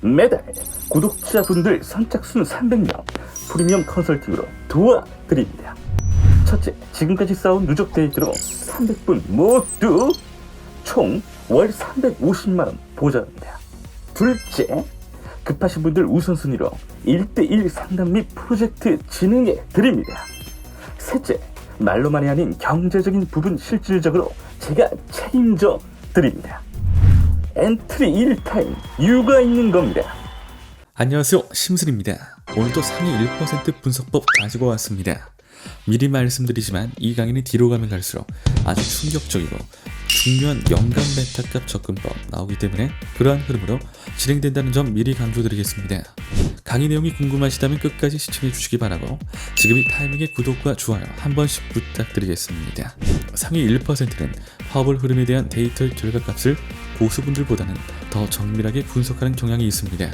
매달 구독자분들 선착순 300명 프리미엄 컨설팅으로 도와드립니다. 첫째, 지금까지 쌓은 누적 데이트로 300분 모두 총 월 350만원 보장합니다. 둘째, 급하신 분들 우선순위로 1대1 상담 및 프로젝트 진행해 드립니다. 셋째, 말로만이 아닌 경제적인 부분 실질적으로 제가 책임져 드립니다. 엔트리 1타임. 이유가 있는 겁니다. 안녕하세요. 심슬입니다. 오늘도 상위 1% 분석법 가지고 왔습니다. 미리 말씀드리지만 이 강의는 뒤로 가면 갈수록 아주 충격적이고 중요한 연간 메타값 접근법 나오기 때문에 그러한 흐름으로 진행된다는 점 미리 강조드리겠습니다. 강의 내용이 궁금하시다면 끝까지 시청해 주시기 바라고 지금 이 타이밍에 구독과 좋아요 한 번씩 부탁드리겠습니다. 상위 1%는 파워볼 흐름에 대한 데이터 결과값을 고수분들보다는 더 정밀하게 분석하는 경향이 있습니다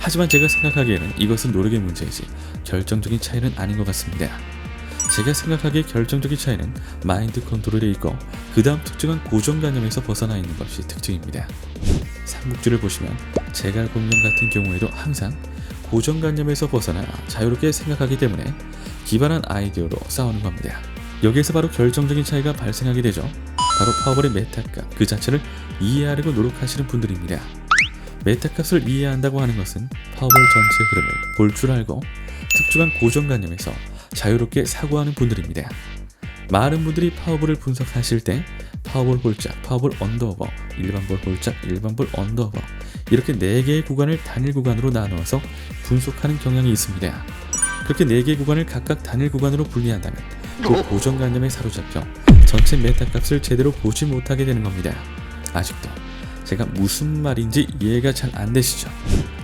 하지만 제가 생각하기에는 이것은 노력의 문제이지 결정적인 차이는 아닌 것 같습니다. 제가 생각하기에 결정적인 차이는 마인드 컨트롤에 있고 그 다음 특정한 고정관념에서 벗어나 있는 것이 특징입니다. 삼국지를 보시면 제갈공명 같은 경우에도 항상 고정관념에서 벗어나 자유롭게 생각하기 때문에 기반한 아이디어로 싸우는 겁니다. 여기에서 바로 결정적인 차이가 발생하게 되죠. 바로 파워볼의 메타값 그 자체를 이해하려고 노력하시는 분들입니다. 메타값을 이해한다고 하는 것은 파워볼 전체 흐름을 볼 줄 알고 특정한 고정관념에서 자유롭게 사고하는 분들입니다. 많은 분들이 파워볼을 분석하실 때 파워볼 홀짝, 파워볼 언더오버, 일반볼 홀짝, 일반볼 언더오버 이렇게 4개의 구간을 단일 구간으로 나누어서 분석하는 경향이 있습니다. 그렇게 4개의 구간을 각각 단일 구간으로 분리한다면 그 고정관념에 사로잡혀 전체 메타값을 제대로 보지 못하게 되는 겁니다. 아직도 제가 무슨 말인지 이해가 잘 안 되시죠?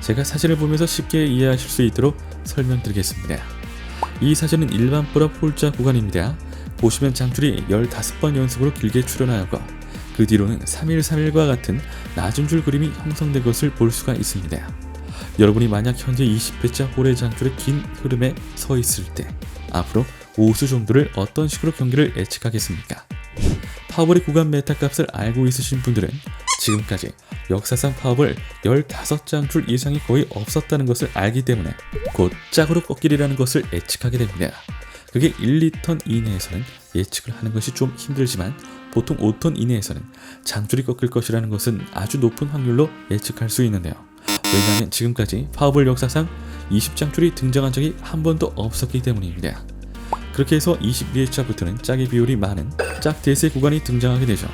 제가 사진을 보면서 쉽게 이해하실 수 있도록 설명드리겠습니다. 이 사진은 일반 볼업 홀자 구간입니다. 보시면 장줄이 15번 연속으로 길게 출현하고 그 뒤로는 3일 3일과 같은 낮은 줄 그림이 형성된 것을 볼 수가 있습니다. 여러분이 만약 현재 20회차 홀의 장줄의 긴 흐름에 서 있을 때 앞으로 5수 정도를 어떤 식으로 경기를 예측하겠습니까? 파워볼의 구간 메타 값을 알고 있으신 분들은 지금까지 역사상 파업을 15장 줄 이상이 거의 없었다는 것을 알기 때문에 곧 짝으로 꺾이리라는 것을 예측하게 됩니다. 그게 1, 2턴 이내에서는 예측을 하는 것이 좀 힘들지만 보통 5턴 이내에서는 장줄이 꺾일 것이라는 것은 아주 높은 확률로 예측할 수 있는데요. 왜냐하면 지금까지 파업을 역사상 20장줄이 등장한 적이 한 번도 없었기 때문입니다. 그렇게 해서 22회차부터는 짝의 비율이 많은 짝 대세 구간이 등장하게 되죠.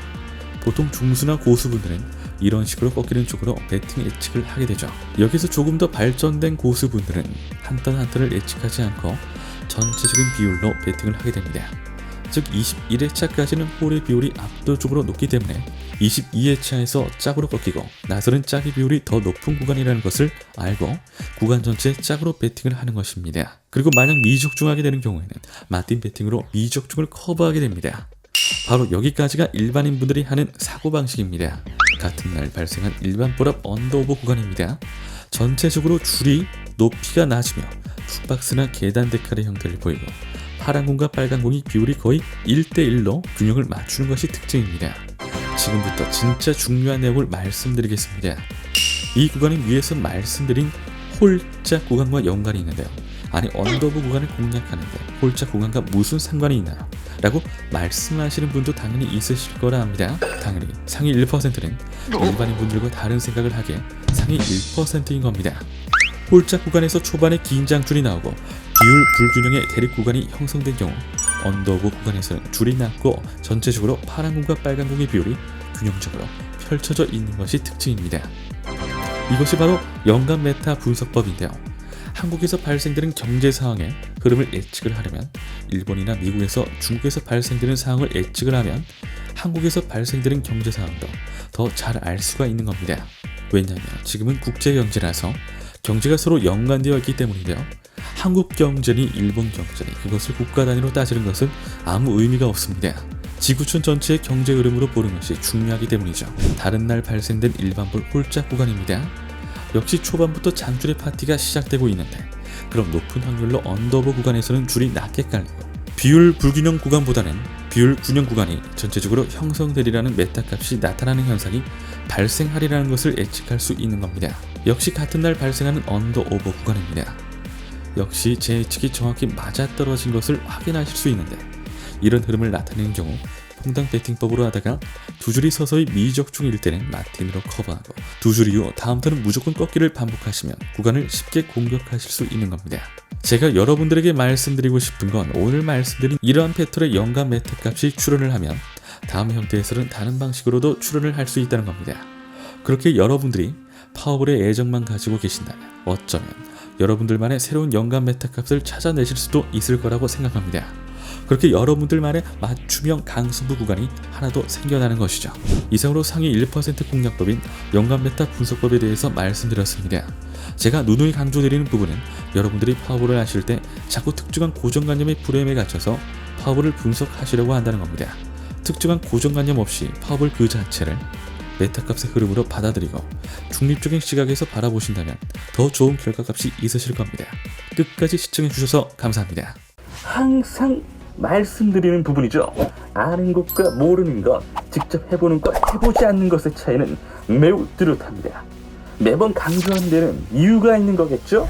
보통 중수나 고수분들은 이런 식으로 꺾이는 쪽으로 배팅 예측을 하게 되죠. 여기서 조금 더 발전된 고수분들은 한 턴 한 턴을 예측하지 않고 전체적인 비율로 배팅을 하게 됩니다. 즉 21회차까지는 홀의 비율이 압도적으로 높기 때문에 22회차에서 짝으로 꺾이고 나서는 짝의 비율이 더 높은 구간이라는 것을 알고 구간 전체에 짝으로 배팅을 하는 것입니다. 그리고 만약 미적중하게 되는 경우에는 마틴 배팅으로 미적중을 커버하게 됩니다. 바로 여기까지가 일반인 분들이 하는 사고방식입니다. 같은 날 발생한 일반 볼업 언더오버 구간입니다. 전체적으로 줄이 높이가 낮으며 툭박스나 계단 데칼의 형태를 보이고 파란 공과 빨간 공이 비율이 거의 1대1로 균형을 맞추는 것이 특징입니다. 지금부터 진짜 중요한 내용을 말씀드리겠습니다. 이 구간은 위에서 말씀드린 홀짝 구간과 연관이 있는데요. 아니 언더브 구간을 공략하는데 홀짝 구간과 무슨 상관이 있나요? 라고 말씀하시는 분도 당연히 있으실 거라 합니다. 당연히 상위 1%는 일반인 분들과 다른 생각을 하기에 상위 1%인 겁니다. 홀짝 구간에서 초반에 긴 장 줄이 나오고 비율 불균형의 대립 구간이 형성된 경우 언더브 구간에서는 줄이 낮고 전체적으로 파란 공과 빨간 공의 비율이 균형적으로 펼쳐져 있는 것이 특징입니다. 이것이 바로 연간 메타 분석법인데요. 한국에서 발생되는 경제 상황의 흐름을 예측을 하려면 일본이나 미국에서 중국에서 발생되는 상황을 예측을 하면 한국에서 발생되는 경제 상황도 더 잘 알 수가 있는 겁니다. 왜냐하면 지금은 국제 경제라서 경제가 서로 연관되어 있기 때문인데요. 한국 경제니 일본 경제니 그것을 국가 단위로 따지는 것은 아무 의미가 없습니다. 지구촌 전체의 경제 흐름으로 보는 것이 중요하기 때문이죠. 다른 날 발생된 일반볼 홀짝 구간입니다. 역시 초반부터 장줄의 파티가 시작되고 있는데 그럼 높은 확률로 언더버 구간에서는 줄이 낮게 깔리고 비율 불균형 구간보다는 비율 균형 구간이 전체적으로 형성되리라는 메타 값이 나타나는 현상이 발생하리라는 것을 예측할 수 있는 겁니다. 역시 같은 날 발생하는 언더 오버 구간입니다. 역시 제 예측이 정확히 맞아떨어진 것을 확인하실 수 있는데 이런 흐름을 나타내는 경우 퐁당 배팅법으로 하다가 두 줄이 서서히 미적 중일 때는 마틴으로 커버하고 두 줄 이후 다음부터는 무조건 꺾기를 반복하시면 구간을 쉽게 공격하실 수 있는 겁니다. 제가 여러분들에게 말씀드리고 싶은 건 오늘 말씀드린 이러한 패턴의 연간 메타 값이 출현을 하면 다음 형태에서는 다른 방식으로도 출현을 할 수 있다는 겁니다. 그렇게 여러분들이 파워볼의 애정만 가지고 계신다면 어쩌면 여러분들만의 새로운 연간 메타 값을 찾아내실 수도 있을 거라고 생각합니다. 그렇게 여러분들만의 맞춤형 강승부 구간이 하나 더 생겨나는 것이죠. 이상으로 상위 1% 공략법인 연간 메타 분석법에 대해서 말씀드렸습니다. 제가 누누이 강조드리는 부분은 여러분들이 파워볼을 하실 때 자꾸 특정한 고정관념의 프레임에 갇혀서 파워볼을 분석하시려고 한다는 겁니다. 특정한 고정관념 없이 파워볼 그 자체를 메타값의 흐름으로 받아들이고 중립적인 시각에서 바라보신다면 더 좋은 결과값이 있으실 겁니다. 끝까지 시청해주셔서 감사합니다. 항상 말씀드리는 부분이죠. 아는 것과 모르는 것, 직접 해보는 것, 해보지 않는 것의 차이는 매우 뚜렷합니다. 매번 강조하는 데는 이유가 있는 거겠죠?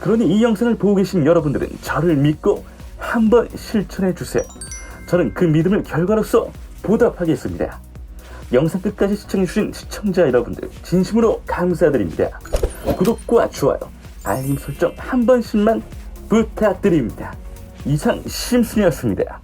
그러니 이 영상을 보고 계신 여러분들은 저를 믿고 한번 실천해 주세요. 저는 그 믿음을 결과로서 보답하겠습니다. 영상 끝까지 시청해주신 시청자 여러분들 진심으로 감사드립니다. 구독과 좋아요, 알림 설정 한 번씩만 부탁드립니다. 이상 심순이었습니다.